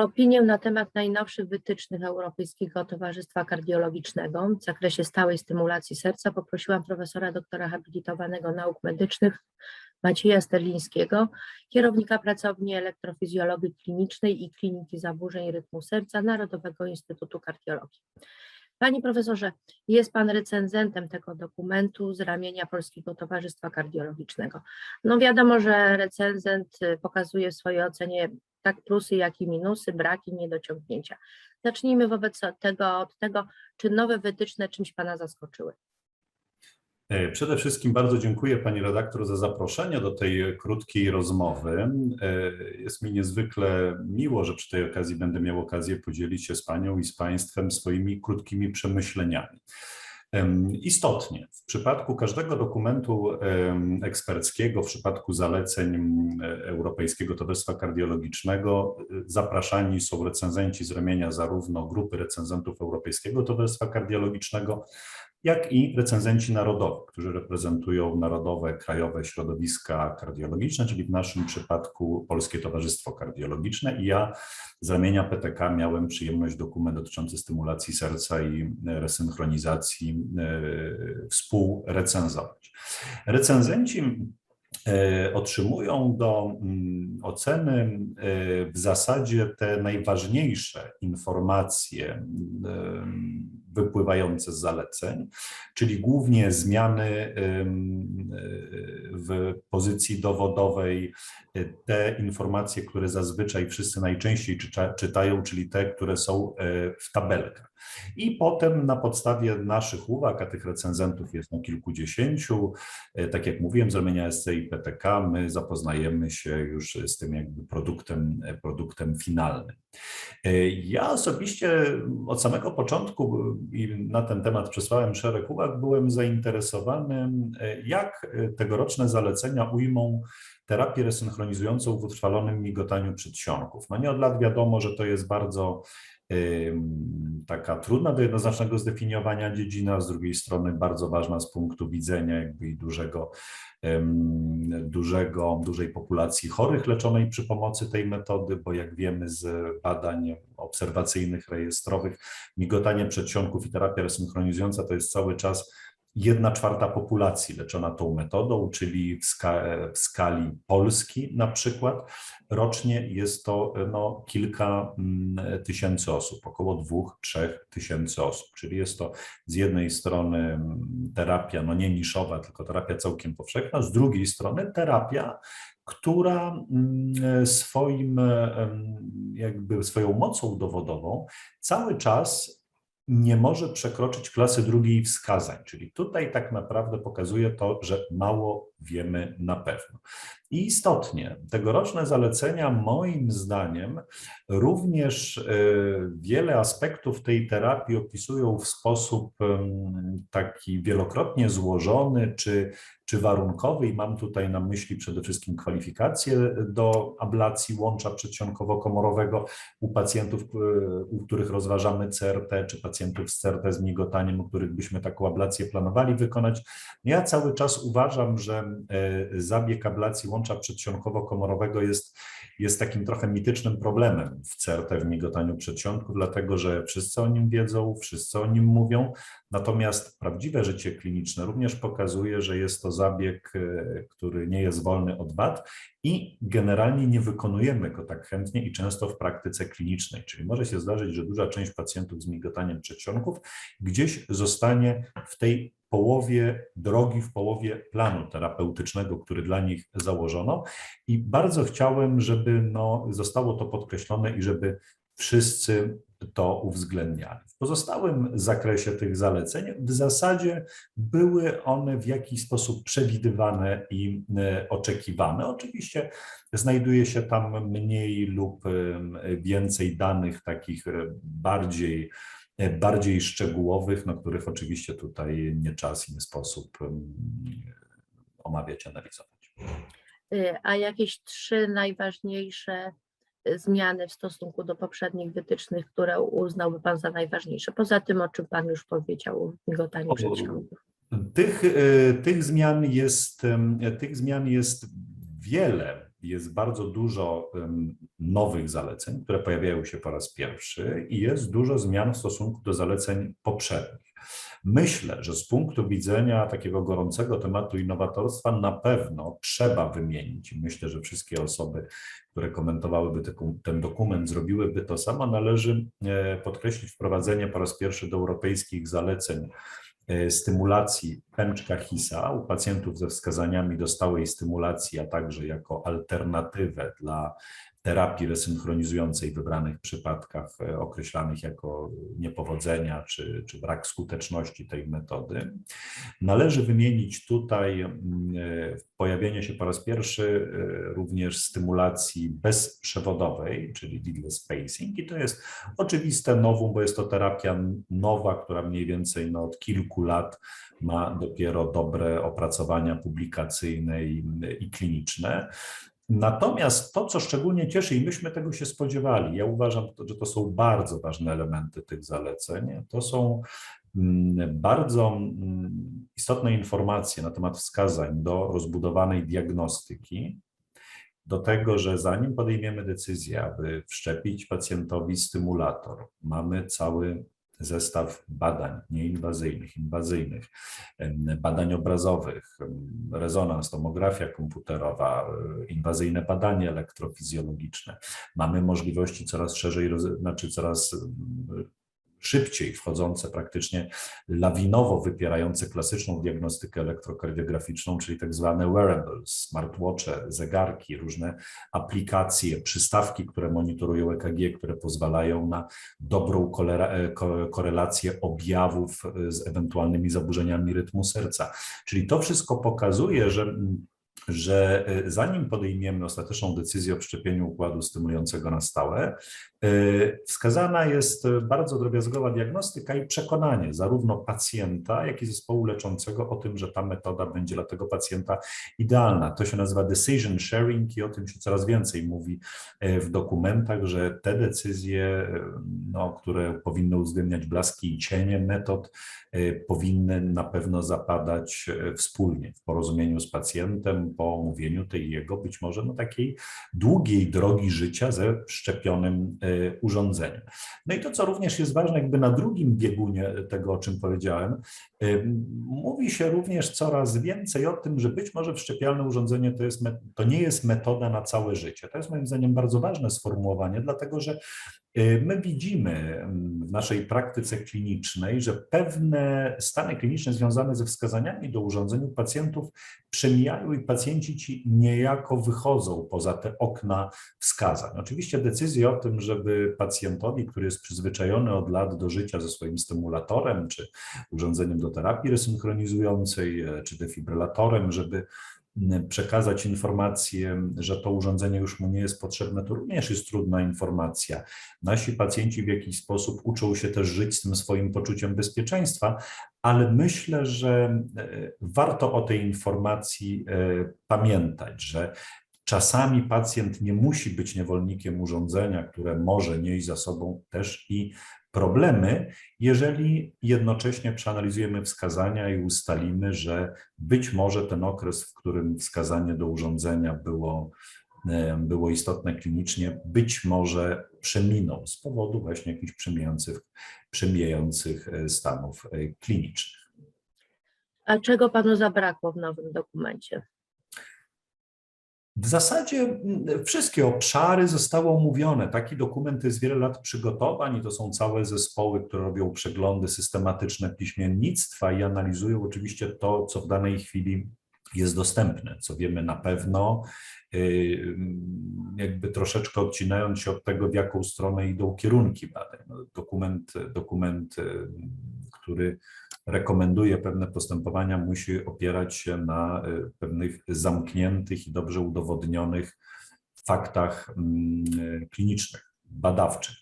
Opinię na temat najnowszych wytycznych Europejskiego Towarzystwa Kardiologicznego w zakresie stałej stymulacji serca poprosiłam profesora doktora habilitowanego nauk medycznych Macieja Sterlińskiego, kierownika pracowni elektrofizjologii klinicznej i kliniki zaburzeń rytmu serca Narodowego Instytutu Kardiologii. Panie profesorze, jest pan recenzentem tego dokumentu z ramienia Polskiego Towarzystwa Kardiologicznego. No wiadomo, że recenzent y, pokazuje w swojej ocenie tak plusy, jak i minusy, braki, niedociągnięcia. Zacznijmy wobec tego od tego, czy nowe wytyczne czymś pana zaskoczyły. E, Przede wszystkim bardzo dziękuję Pani redaktor za zaproszenie do tej krótkiej rozmowy. E, Jest mi niezwykle miło, że przy tej okazji będę miał okazję podzielić się z Panią i z Państwem swoimi krótkimi przemyśleniami. Istotnie, w przypadku każdego dokumentu eksperckiego, w przypadku zaleceń Europejskiego Towarzystwa Kardiologicznego, y, zapraszani są recenzenci z ramienia zarówno grupy recenzentów Europejskiego Towarzystwa Kardiologicznego, jak i recenzenci narodowi, którzy reprezentują narodowe, krajowe środowiska kardiologiczne, czyli w naszym przypadku Polskie Towarzystwo Kardiologiczne. I ja z ramienia PTK miałem przyjemność dokument dotyczący stymulacji serca i resynchronizacji e, współrecenzować. Recenzenci e, otrzymują do mm, oceny e, w zasadzie te najważniejsze informacje em, wypływające z zaleceń, czyli głównie zmiany w pozycji dowodowej, te informacje, które zazwyczaj wszyscy najczęściej czyta, czytają, czyli te, które są e, w tabelkach. I potem na podstawie naszych uwag, a tych recenzentów jest no kilkudziesięciu, e, tak jak mówiłem, z ramienia SC i PTK, my zapoznajemy się już z tym jakby produktem, produktem finalnym. E, Ja osobiście od samego początku i na ten temat przesłałem szereg uwag, byłem zainteresowany, jak tegoroczne zalecenia ujmą terapię resynchronizującą w utrwalonym migotaniu przedsionków. No nie od lat wiadomo, że to jest bardzo taka trudna do jednoznacznego zdefiniowania dziedzina, z drugiej strony bardzo ważna z punktu widzenia jakby i dużego, dużego, dużej populacji chorych leczonej przy pomocy tej metody, bo jak wiemy z badań obserwacyjnych, rejestrowych, migotanie przedsionków i terapia resynchronizująca to jest cały czas jedna czwarta populacji leczona tą metodą, czyli w, ska w skali Polski na przykład rocznie jest to no, kilka mm, tysięcy osób, około dwóch, trzech tysięcy osób, czyli jest to z jednej strony mm, terapia, no nie niszowa, tylko terapia całkiem powszechna, z drugiej strony terapia, która mm, swoim jakby swoją mocą dowodową cały czas nie może przekroczyć klasy drugiej wskazań. Czyli tutaj tak naprawdę pokazuje to, że mało wiemy na pewno. I istotnie, tegoroczne zalecenia, moim zdaniem, również e, wiele aspektów tej terapii opisują w sposób taki wielokrotnie złożony czy, czy warunkowy, i mam tutaj na myśli przede wszystkim kwalifikacje do ablacji łącza przedsionkowo-komorowego u pacjentów, e, u których rozważamy CRT, czy pacjentów z CRT z migotaniem, u których byśmy taką ablację planowali wykonać. Ja cały czas uważam, że e, zabieg ablacji łącza przedsionkowo-komorowego jest, jest takim trochę mitycznym problemem w CRT, w migotaniu przedsionków, dlatego że wszyscy o nim wiedzą, wszyscy o nim mówią, natomiast prawdziwe życie kliniczne również pokazuje, że jest to zabieg, e, który nie jest wolny od wad i generalnie nie wykonujemy go tak chętnie i często w praktyce klinicznej, czyli może się zdarzyć, że duża część pacjentów z migotaniem przedsionków gdzieś zostanie w tej połowie drogi, w połowie planu terapeutycznego, który dla nich założono. I bardzo chciałem, żeby no, zostało to podkreślone i żeby wszyscy to uwzględniali. W pozostałym zakresie tych zaleceń w zasadzie były one w jakiś sposób przewidywane i e, oczekiwane. Oczywiście znajduje się tam mniej lub więcej danych takich e, bardziej bardziej szczegółowych, no których oczywiście tutaj nie czas i nie sposób em, omawiać, analizować. Y, A jakieś trzy najważniejsze y, zmiany w stosunku do poprzednich wytycznych, które uznałby Pan za najważniejsze? Poza tym, o czym Pan już powiedział, o migotaniu. Tych, e, tych, zmian jest, tych zmian jest wiele. Jest bardzo dużo nowych zaleceń, które pojawiają się po raz pierwszy i jest dużo zmian w stosunku do zaleceń poprzednich. Myślę, że z punktu widzenia takiego gorącego tematu innowatorstwa na pewno trzeba wymienić, myślę, że wszystkie osoby, które komentowałyby te- ten dokument, zrobiłyby to samo, należy e, podkreślić wprowadzenie po raz pierwszy do europejskich zaleceń e, stymulacji pęczka HISA u pacjentów ze wskazaniami do stałej stymulacji, a także jako alternatywę dla terapii resynchronizującej w wybranych przypadkach e, określanych jako niepowodzenia czy, czy brak skuteczności tej metody. Należy wymienić tutaj mm, e, pojawienie się po raz pierwszy e, również stymulacji bezprzewodowej, czyli leadless spacing i to jest oczywiste nowum, bo jest to terapia nowa, która mniej więcej no, od kilku lat ma dopiero dobre opracowania publikacyjne i, i kliniczne. Natomiast to, co szczególnie cieszy, i myśmy tego się spodziewali, ja uważam, że to są bardzo ważne elementy tych zaleceń, to są mm, bardzo mm, istotne informacje na temat wskazań do rozbudowanej diagnostyki, do tego, że zanim podejmiemy decyzję, aby wszczepić pacjentowi stymulator, mamy cały zestaw badań nieinwazyjnych, inwazyjnych, badań obrazowych, rezonans, tomografia komputerowa, e, inwazyjne badanie elektrofizjologiczne. Mamy możliwości coraz szerzej, znaczy coraz szybciej wchodzące praktycznie lawinowo wypierające klasyczną diagnostykę elektrokardiograficzną, czyli tak zwane wearables, smartwatche, zegarki, różne aplikacje, przystawki, które monitorują EKG, które pozwalają na dobrą e, ko- korelację objawów e, z ewentualnymi zaburzeniami rytmu serca. Czyli to wszystko pokazuje, że mm, że e, zanim podejmiemy ostateczną decyzję o wszczepieniu układu stymulującego na stałe, e, wskazana jest e, bardzo drobiazgowa diagnostyka i przekonanie zarówno pacjenta, jak i zespołu leczącego o tym, że ta metoda będzie dla tego pacjenta idealna. To się nazywa decision sharing i o tym się coraz więcej mówi w dokumentach, że te decyzje, no, które powinny uwzględniać blaski i cienie metod, powinny na pewno zapadać wspólnie w porozumieniu z pacjentem po omówieniu tej jego być może no, takiej długiej drogi życia ze szczepionym e, urządzeniem. No i to, co również jest ważne, jakby na drugim biegunie tego, o czym powiedziałem, e, mówi się również coraz więcej o tym, że być może wszczepialne urządzenie to, jest, to nie jest metoda na całe życie. To jest moim zdaniem bardzo ważne sformułowanie, dlatego że My widzimy mm, w naszej praktyce klinicznej, że pewne stany kliniczne związane ze wskazaniami do urządzeń u pacjentów przemijają i pacjenci ci niejako wychodzą poza te okna wskazań. Oczywiście decyzję o tym, żeby pacjentowi, który jest przyzwyczajony od lat do życia ze swoim stymulatorem, czy urządzeniem do terapii resynchronizującej, e, czy defibrylatorem, żeby przekazać informację, że to urządzenie już mu nie jest potrzebne, to również jest trudna informacja. Nasi pacjenci w jakiś sposób uczą się też żyć z tym swoim poczuciem bezpieczeństwa, ale myślę, że e, warto o tej informacji e, pamiętać, że czasami pacjent nie musi być niewolnikiem urządzenia, które może nieść za sobą też i problemy, jeżeli jednocześnie przeanalizujemy wskazania i ustalimy, że być może ten okres, w którym wskazanie do urządzenia było, e, było istotne klinicznie, być może przeminął z powodu właśnie jakichś przemijających, przemijających e, stanów e, klinicznych. A czego panu zabrakło w nowym dokumencie? W zasadzie mm, wszystkie obszary zostały omówione. Taki dokument jest wiele lat przygotowań i to są całe zespoły, które robią przeglądy systematyczne piśmiennictwa i analizują oczywiście to, co w danej chwili jest dostępne, co wiemy na pewno, yy, jakby troszeczkę odcinając się od tego, w jaką stronę idą kierunki badań. No, Dokument, dokument, yy, który rekomenduje pewne postępowania, musi opierać się na y, pewnych zamkniętych i dobrze udowodnionych faktach mm, y, klinicznych, badawczych.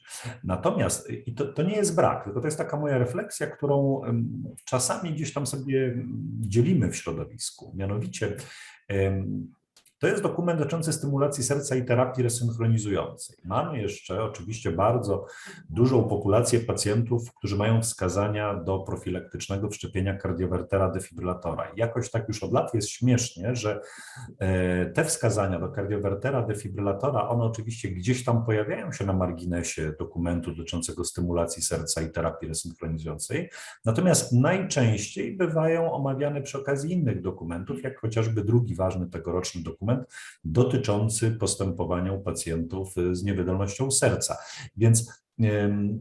Natomiast, i to, to nie jest brak, tylko to jest taka moja refleksja, którą czasami gdzieś tam sobie mm, dzielimy w środowisku. Mianowicie To jest dokument dotyczący stymulacji serca i terapii resynchronizującej. Mamy jeszcze oczywiście bardzo dużą populację pacjentów, którzy mają wskazania do profilaktycznego wszczepienia kardiowertera defibrylatora. I jakoś tak już od lat jest śmiesznie, że e, te wskazania do kardiowertera defibrylatora, one oczywiście gdzieś tam pojawiają się na marginesie dokumentu dotyczącego stymulacji serca i terapii resynchronizującej, natomiast najczęściej bywają omawiane przy okazji innych dokumentów, jak chociażby drugi ważny tegoroczny dokument dotyczący postępowania u pacjentów z niewydolnością serca. Więc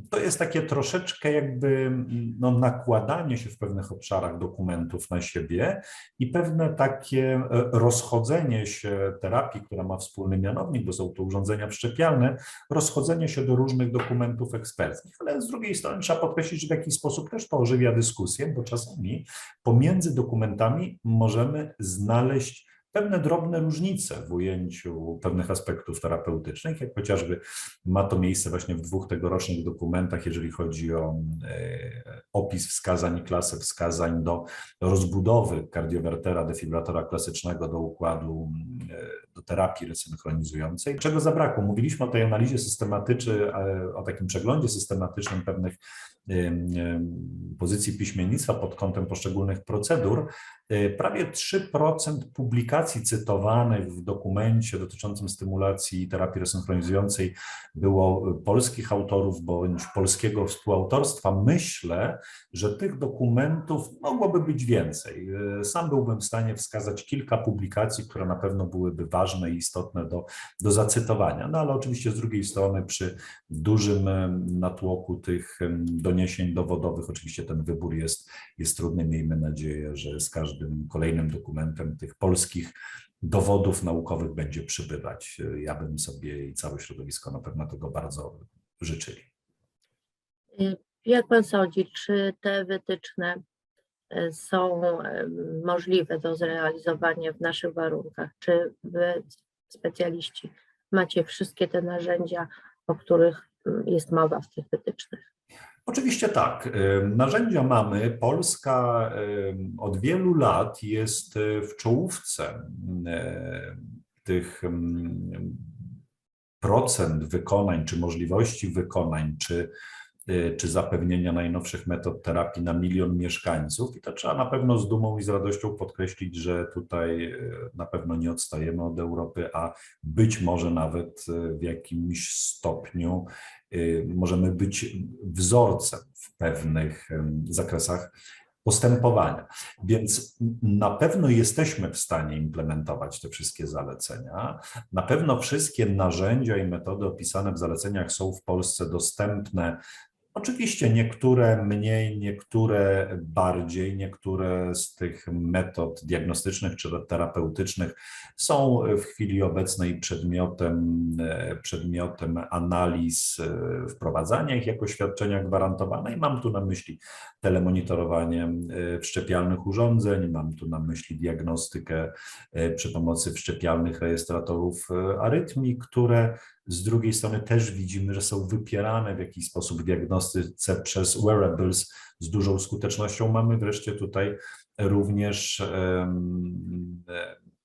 to jest takie troszeczkę jakby no, nakładanie się w pewnych obszarach dokumentów na siebie i pewne takie e, rozchodzenie się terapii, która ma wspólny mianownik, bo są to urządzenia wszczepialne, rozchodzenie się do różnych dokumentów eksperckich. Ale z drugiej strony trzeba podkreślić, że w jakiś sposób też to ożywia dyskusję, bo czasami pomiędzy dokumentami możemy znaleźć pewne drobne różnice w ujęciu pewnych aspektów terapeutycznych, jak chociażby ma to miejsce właśnie w dwóch tegorocznych dokumentach, jeżeli chodzi o e, opis wskazań i klasę wskazań do rozbudowy kardiowertera, defibrylatora klasycznego do układu, e, do terapii resynchronizującej. Czego zabrakło? Mówiliśmy o tej analizie systematycznej, o takim przeglądzie systematycznym pewnych pozycji piśmiennictwa pod kątem poszczególnych procedur. E, Prawie 3% publikacji cytowanych w dokumencie dotyczącym stymulacji terapii resynchronizującej było polskich autorów bądź polskiego współautorstwa. Myślę, że tych dokumentów mogłoby być więcej. E, Sam byłbym w stanie wskazać kilka publikacji, które na pewno byłyby ważne i istotne do, do zacytowania. No ale oczywiście z drugiej strony przy dużym natłoku tych em, doniesień dowodowych oczywiście ten wybór jest, jest trudny. Miejmy nadzieję, że z każdym kolejnym dokumentem tych polskich dowodów naukowych będzie przybywać. E, Ja bym sobie i całe środowisko na pewno tego bardzo życzyli. Jak pan sądzi, czy te wytyczne y, są em, możliwe do zrealizowania w naszych warunkach? Czy wy, specjaliści, macie wszystkie te narzędzia, o których jest mowa w tych wytycznych? Oczywiście tak. Narzędzia mamy. Polska od wielu lat jest y, w czołówce tych procent wykonań, czy możliwości wykonań, czy, czy zapewnienia najnowszych metod terapii na milion mieszkańców. I to trzeba na pewno z dumą i z radością podkreślić, że tutaj y, na pewno nie odstajemy od Europy, a być może nawet y, w jakimś stopniu y, możemy być wzorcem w pewnych zakresach postępowania. Więc na pewno jesteśmy w stanie implementować te wszystkie zalecenia. Na pewno wszystkie narzędzia i metody opisane w zaleceniach są w Polsce dostępne. Oczywiście niektóre mniej, niektóre bardziej, niektóre z tych metod diagnostycznych czy terapeutycznych są w chwili obecnej przedmiotem, e, przedmiotem analiz, e, wprowadzania ich jako świadczenia gwarantowane. I mam tu na myśli telemonitorowanie e, wszczepialnych urządzeń, mam tu na myśli diagnostykę przy pomocy wszczepialnych rejestratorów arytmii, które z drugiej strony też widzimy, że są wypierane w jakiś sposób w diagnostyce przez wearables z dużą skutecznością. Mamy wreszcie tutaj również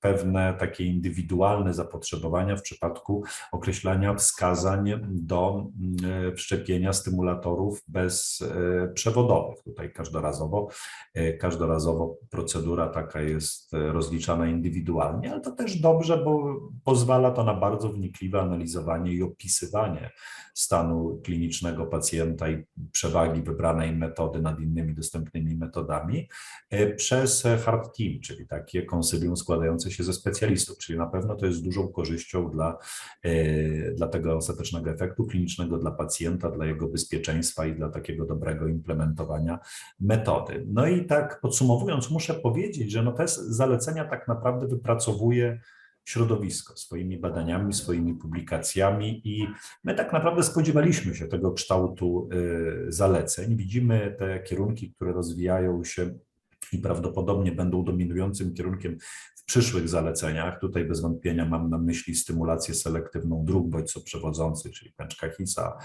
pewne takie indywidualne zapotrzebowania w przypadku określania wskazań do mm, wszczepienia stymulatorów bezprzewodowych. Tutaj każdorazowo, e, każdorazowo procedura taka jest e, rozliczana indywidualnie, ale to też dobrze, bo pozwala to na bardzo wnikliwe analizowanie i opisywanie stanu klinicznego pacjenta i przewagi wybranej metody nad innymi dostępnymi metodami e, przez hard team, czyli takie konsylium składające się ze specjalistów, czyli na pewno to jest dużą korzyścią dla, e, dla tego ostatecznego efektu klinicznego, dla pacjenta, dla jego bezpieczeństwa i dla takiego dobrego implementowania metody. No i tak podsumowując, muszę powiedzieć, że no te zalecenia tak naprawdę wypracowuje środowisko swoimi badaniami, swoimi publikacjami i my tak naprawdę spodziewaliśmy się tego kształtu y, zaleceń. Widzimy te kierunki, które rozwijają się i prawdopodobnie będą dominującym kierunkiem w przyszłych zaleceniach. Tutaj bez wątpienia mam na myśli stymulację selektywną dróg bodźcoprzewodzących, czyli pęczka Hisa,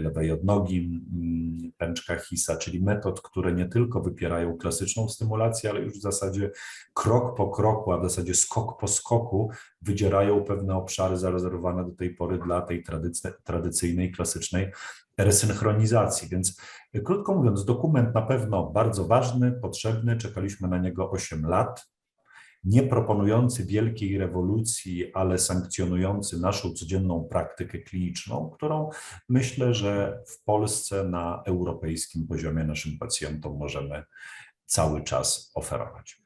lewej odnogi, mm, pęczka Hisa, czyli metod, które nie tylko wypierają klasyczną stymulację, ale już w zasadzie krok po kroku, a w zasadzie skok po skoku wydzierają pewne obszary zarezerwowane do tej pory dla tej tradycy- tradycyjnej, klasycznej resynchronizacji. Więc y, krótko mówiąc, dokument na pewno bardzo ważny, potrzebny, czekaliśmy na niego 8 lat, nie proponujący wielkiej rewolucji, ale sankcjonujący naszą codzienną praktykę kliniczną, którą myślę, że w Polsce na europejskim poziomie naszym pacjentom możemy cały czas oferować.